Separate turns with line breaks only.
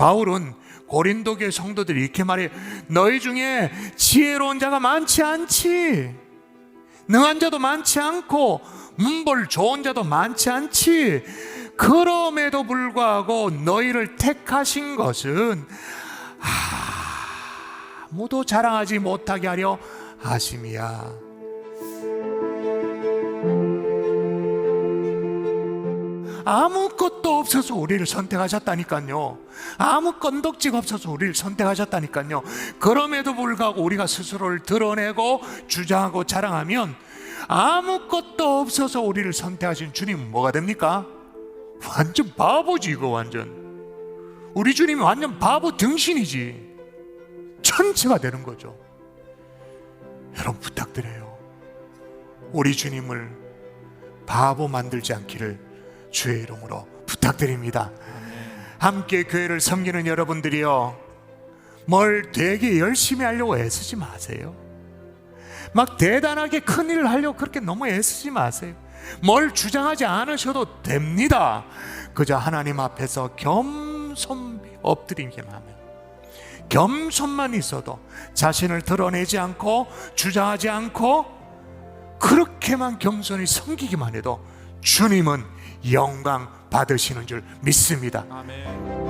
바울은 고린도 교회 성도들이 이렇게 말해 너희 중에 지혜로운 자가 많지 않지. 능한 자도 많지 않고 문벌 좋은 자도 많지 않지. 그럼에도 불구하고 너희를 택하신 것은 아무도 자랑하지 못하게 하려 하심이야 아무것도 없어서 우리를 선택하셨다니까요. 아무 건덕지가 없어서 우리를 선택하셨다니까요. 그럼에도 불구하고 우리가 스스로를 드러내고 주장하고 자랑하면 아무것도 없어서 우리를 선택하신 주님은 뭐가 됩니까? 완전 바보지 이거 완전. 우리 주님이 완전 바보 등신이지. 천체가 되는 거죠. 여러분 부탁드려요. 우리 주님을 바보 만들지 않기를 주의 이름으로 부탁드립니다. 함께 교회를 섬기는 여러분들이요. 뭘 되게 열심히 하려고 애쓰지 마세요. 막 대단하게 큰 일을 하려고 그렇게 너무 애쓰지 마세요. 뭘 주장하지 않으셔도 됩니다. 그저 하나님 앞에서 겸손 엎드리기만 하면 겸손만 있어도 자신을 드러내지 않고 주장하지 않고 그렇게만 겸손히 섬기기만 해도 주님은 영광 받으시는 줄 믿습니다.
아멘.